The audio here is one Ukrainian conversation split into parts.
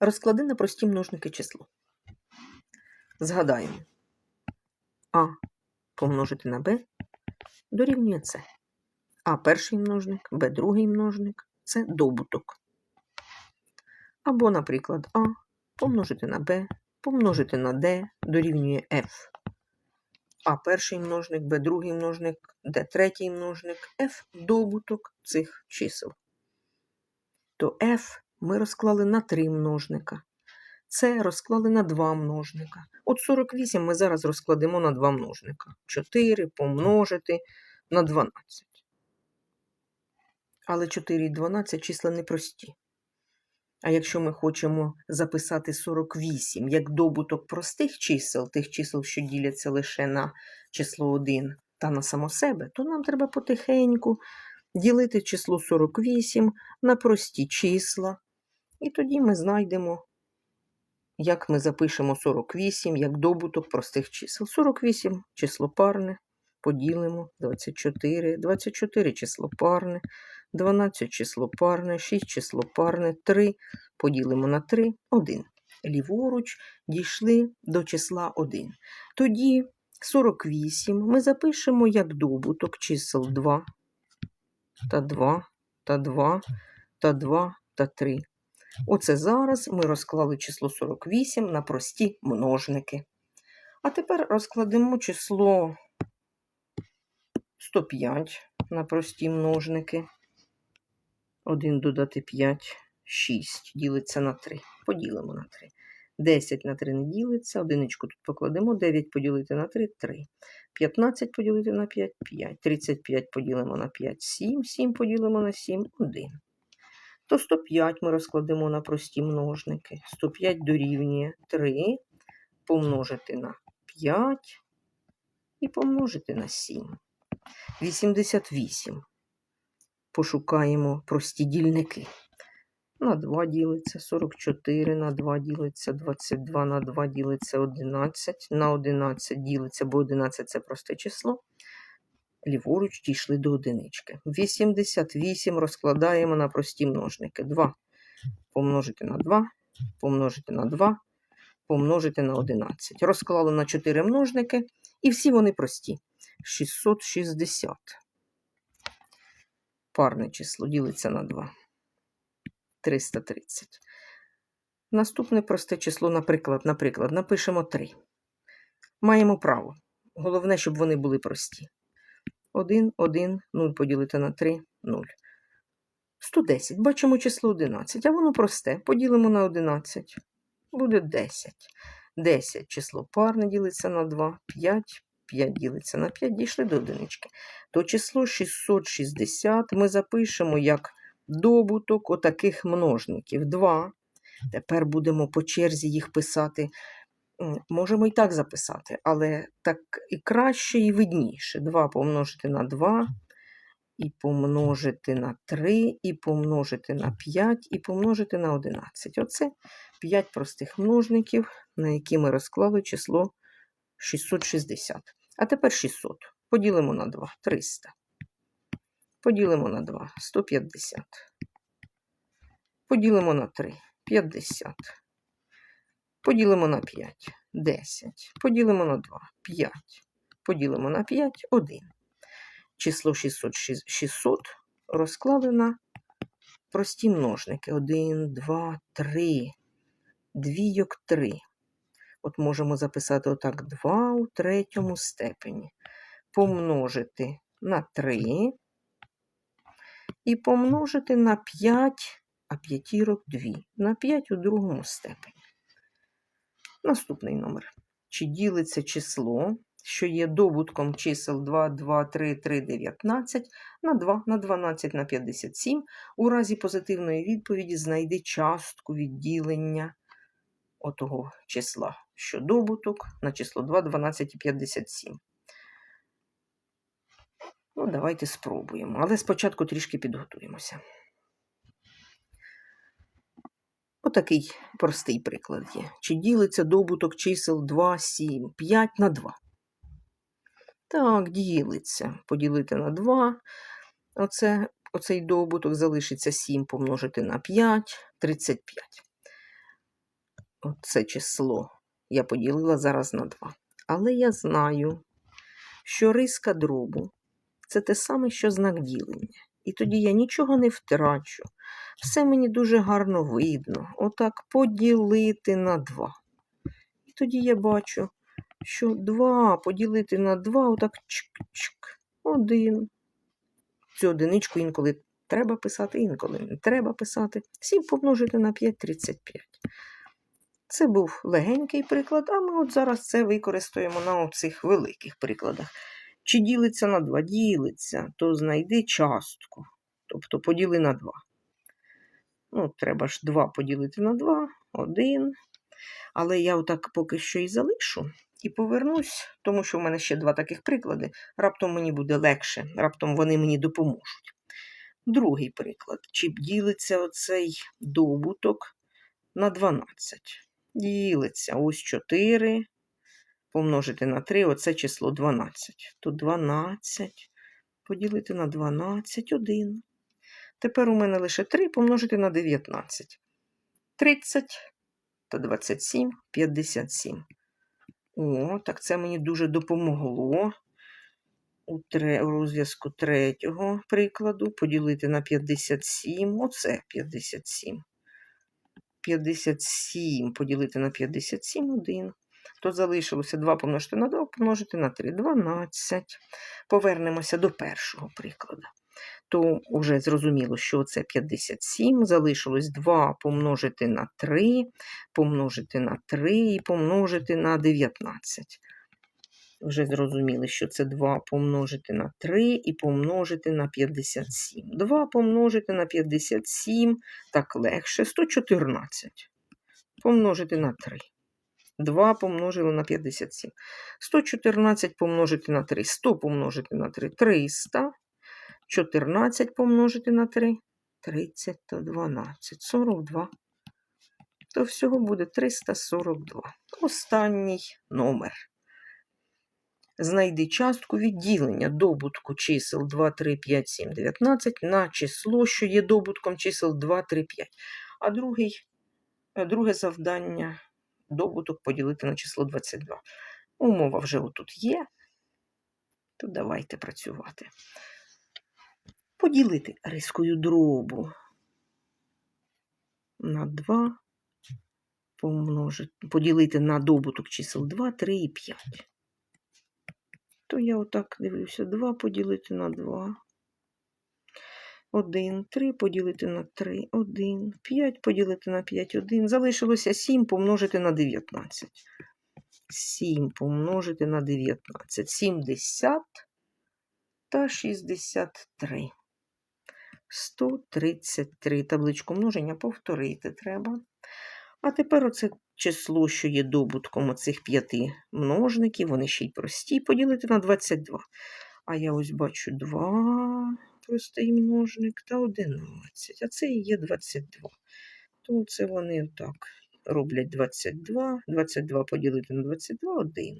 Розклади на прості множники число. Згадаємо. А помножити на Б дорівнює С. А перший множник, Б другий множник це добуток. Або, наприклад, А помножити на Б, помножити на Д дорівнює F. А перший множник, Б другий множник, Д третій множник, F добуток цих чисел. То F ми розклали на три множника. Це розклали на два множника. От 48 ми зараз розкладемо на два множника. 4 помножити на 12. Але 4 і 12 числа непрості. А якщо ми хочемо записати 48 як добуток простих чисел, тих чисел, що діляться лише на число 1 та на само себе, то нам треба потихеньку ділити число 48 на прості числа. І тоді ми знайдемо, як ми запишемо 48 як добуток простих чисел. 48 число парне, поділимо 24, 24 число парне, 12 число парне, 6 число парне, 3 поділимо на 3, 1. Ліворуч дійшли до числа 1. Тоді 48 ми запишемо як добуток чисел 2 та 2 та 2 та 2 та 3. Оце зараз ми розклали число 48 на прості множники. А тепер розкладемо число 105 на прості множники. 1 додати 5, 6 ділиться на 3. Поділимо на 3. 10 на 3 не ділиться, одиничку тут покладемо, 9 поділити на 3 3. 15 поділити на 5 5. 35 поділимо на 5 7, 7 поділимо на 7 1. То 105 ми розкладемо на прості множники. 105 дорівнює 3 помножити на 5 і помножити на 7. 88. Пошукаємо прості дільники. На 2 ділиться 44, на 2 ділиться 22, на 2 ділиться 11, на 11 ділиться, бо 11 це просте число. Ліворуч дійшли до одинички. 88 розкладаємо на прості множники. 2 помножити на 2, помножити на 2, помножити на 11. Розклали на 4 множники, і всі вони прості. 660. Парне число ділиться на 2. 330. Наступне просте число, наприклад, наприклад, напишемо 3. Маємо право. Головне, щоб вони були прості. 1, 1, 0 поділити на 3, 0. 110. Бачимо число 11, а воно просте. Поділимо на 11. Буде 10. 10 число парне ділиться на 2, 5, 5 ділиться на 5, дійшли до одинички. То число 660 ми запишемо як добуток отаких множників. 2. Тепер будемо по черзі їх писати. Можемо і так записати, але так і краще, і видніше. 2 помножити на 2, і помножити на 3, і помножити на 5, і помножити на 11. Оце 5 простих множників, на які ми розклали число 660. А тепер 600. Поділимо на 2 300. Поділимо на 2 150. Поділимо на 3 50. Поділимо на 5 10. Поділимо на 2 5. Поділимо на 5 1. Число 600, 600 розклали на прості множники. 1, 2, 3. Двійок 3. От можемо записати отак 2 у третьому степені. Помножити на 3 і помножити на 5, а п'ятірок 2. На 5 у другому степені. Наступний номер. Чи ділиться число, що є добутком чисел 2, 2, 3, 3, 19 на 2 на 12 на 57. У разі позитивної відповіді знайди частку відділення отого числа, що добуток на число 2, 12 і 57. Ну, давайте спробуємо. Але спочатку трішки підготуємося. Отакий простий приклад є. Чи ділиться добуток чисел 2, 7, 5 на 2? Так, ділиться. Поділити на 2. Оце оцей добуток залишиться 7 помножити на 5, 35. Оце число я поділила зараз на 2. Але я знаю, що риска дробу це те саме, що знак ділення. І тоді я нічого не втрачу. Все мені дуже гарно видно. Отак поділити на 2. І тоді я бачу, що 2 поділити на 2, отак чик-чик, 1. Цю одиничку інколи треба писати, інколи не треба писати. 7 помножити на 5 35. Це був легенький приклад, а ми от зараз це використаємо на оцих великих прикладах. Чи ділиться на 2? Ділиться, то знайди частку. Тобто поділи на 2. Ну, треба ж 2 поділити на 2, 1. Але я отак поки що і залишу. І повернусь, тому що в мене ще два таких приклади. Раптом мені буде легше, раптом вони мені допоможуть. Другий приклад. Чи ділиться оцей добуток на 12? Ділиться ось 4 помножити на 3, оце число 12. Тут 12 поділити на 12, 1. Тепер у мене лише 3 помножити на 19. 30 та 27, 57. О, так це мені дуже допомогло. У у розв'язку третього прикладу поділити на 57. Оце 57. 57 поділити на 57 1. То залишилося 2 помножити на 2, помножити на 3. 12. Повернемося до першого прикладу. То вже зрозуміло, що це 57. Залишилось 2 помножити на 3, помножити на 3 і помножити на 19. Вже зрозуміли, що це 2 помножити на 3 і помножити на 57. 2 помножити на 57, так легше, 114. Помножити на 3. 2 помножили на 57. 114 помножити на 3. 100 помножити на 3. 300. 14 помножити на 3. 30 та 12. 42. То всього буде 342. Останній номер. Знайди частку відділення добутку чисел 2, 3, 5, 7, 19 на число, що є добутком чисел 2, 3, 5. А другий, друге завдання добуток поділити на число 22. Умова вже отут є. То давайте працювати. Поділити рискою дробу на 2, помножити, поділити на добуток чисел 2, 3 і 5 то я отак дивлюся, 2 поділити на 2. 1, 3 поділити на 3, 1, 5 поділити на 5, 1. Залишилося 7 помножити на 19. 7 помножити на 19. 70 та 63. 133. Табличку множення повторити треба. А тепер оце число, що є добутком оцих п'яти множників, вони ще й прості, поділити на 22. А я ось бачу 2 простий множник та 11. А це і є 22. То це вони так роблять 22. 22 поділити на 22 1.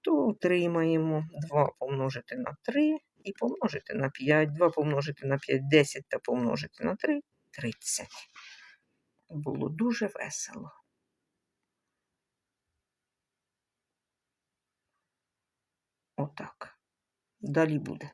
То отримаємо 2 помножити на 3 і помножити на 5. 2 помножити на 5 10 та помножити на 3 30. Було дуже весело. Отак. Далі буде.